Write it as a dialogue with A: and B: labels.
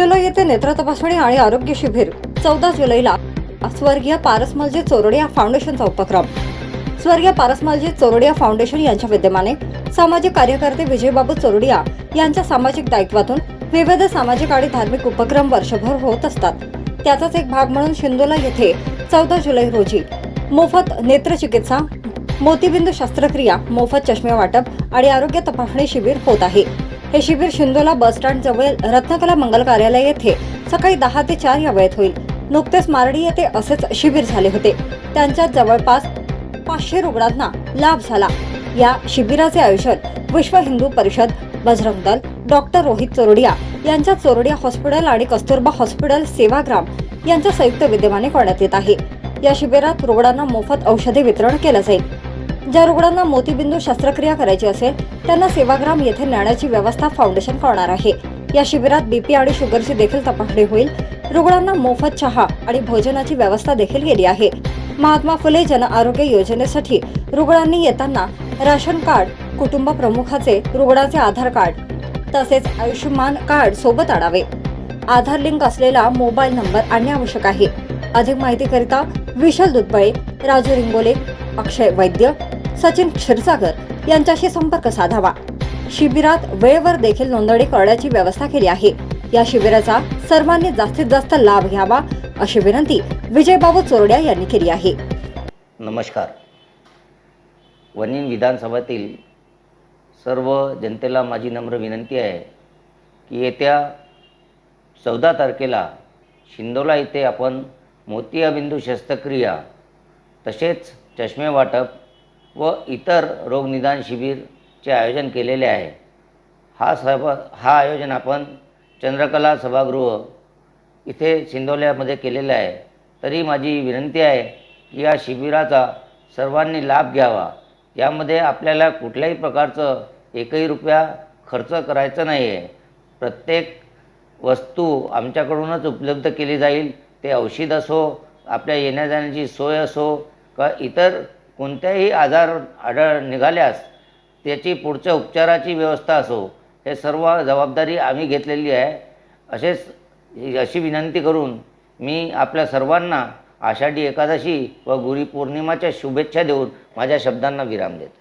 A: शिंदेला येथे नेत्र तपासणी आणि आरोग्य शिबिर. चौदा जुलैला स्वर्गीय पारसमलजी चोरडिया फाउंडेशनचा उपक्रम. स्वर्गीय पारसमलजी चोरडिया फाउंडेशन यांच्या विद्यमाने सामाजिक कार्यकर्ते विजयबाबू चोरडिया यांच्या सामाजिक दायित्वातून विविध सामाजिक आणि धार्मिक उपक्रम वर्षभर होत असतात. त्याचाच एक भाग म्हणून शिंदोला येथे चौदा जुलै रोजी मोफत नेत्रचिकित्सा मोतीबिंदू शस्त्रक्रिया मोफत चष्मे वाटप आणि आरोग्य तपासणी शिबिर होत आहे. हे शिबिर शिंदोला बस स्टँड जवळ रत्नकला मंगल कार्यालय येथे सकाळी दहा ते चार या वेळेत होईल. नुकतेच मारडी येथे असेच शिबिर झाले होते. त्यांच्या जवळपास पाचशे रुग्णांना लाभ झाला. या शिबिराचे आयोजन विश्व हिंदू परिषद बजरंग दल डॉक्टर रोहित चोरडिया यांच्या चोरडिया हॉस्पिटल आणि कस्तुरबा हॉस्पिटल सेवाग्राम यांच्या संयुक्त विद्यमाने करण्यात येत आहे. या शिबिरात रुग्णांना मोफत औषधे वितरण केलं जाईल. ज्या रुग्णांना मोतीबिंदू शस्त्रक्रिया करायची असेल त्यांना सेवाग्राम येथे नेण्याची व्यवस्था फाउंडेशन करणार आहे. या शिबिरात बीपी आणि शुगरची देखील तपासणी होईल. रुग्णांना मोफत चहा आणि भोजनाची व्यवस्था देखील केली आहे. महात्मा फुले जन आरोग्य योजनेसाठी रुग्णांनी येताना राशन कार्ड कुटुंब प्रमुखाचे रुग्णाचे आधार कार्ड तसेच आयुष्यमान कार्ड सोबत आणावे. आधार लिंक असलेला मोबाईल नंबर आणणे आवश्यक आहे. अधिक माहितीकरिता विशाल दुधबळे राजू रिंगोले अक्षय वैद्य सचिन क्षीरसागर यांच्याशी संपर्क साधावा. शिबिरात वेळेवर देखील नोंदणी करण्याची व्यवस्था केली आहे. या शिबिराचा सर्वांनी जास्तीत जास्त लाभ घ्यावा अशी विनंती विजयबाबू चोरड्या यांनी केली आहे.
B: नमस्कार. वनीन विधानसभातील सर्व जनतेला माझी नम्र विनंती आहे की येत्या चौदा तारखेला शिंदोला येथे आपण मोतियाबिंदू शस्त्रक्रिया तसेच चष्मे वाटप व इतर रोगनिदान शिबिरचे आयोजन केलेले आहे. हा सभा हा आयोजन आपण चंद्रकला सभागृह इथे शिंदोल्यामध्ये केलेलं आहे. तरी माझी विनंती आहे की या शिबिराचा सर्वांनी लाभ घ्यावा. यामध्ये आपल्याला कुठल्याही प्रकारचं एकही रुपया खर्च करायचं नाही आहे प्रत्येक वस्तू आमच्याकडूनच उपलब्ध केली जाईल. ते औषध असो आपल्या येण्या जाण्याची सोय असो का इतर कोणत्याही आजार आढळ निघाल्यास त्याची पुढच्या उपचाराची व्यवस्था असो हे सर्व जबाबदारी आम्ही घेतलेली आहे. असेच अशी विनंती करून मी आपल्या सर्वांना आषाढी एकादशी व गुरुपौर्णिमाच्या शुभेच्छा देऊन माझ्या शब्दांना विराम देतो.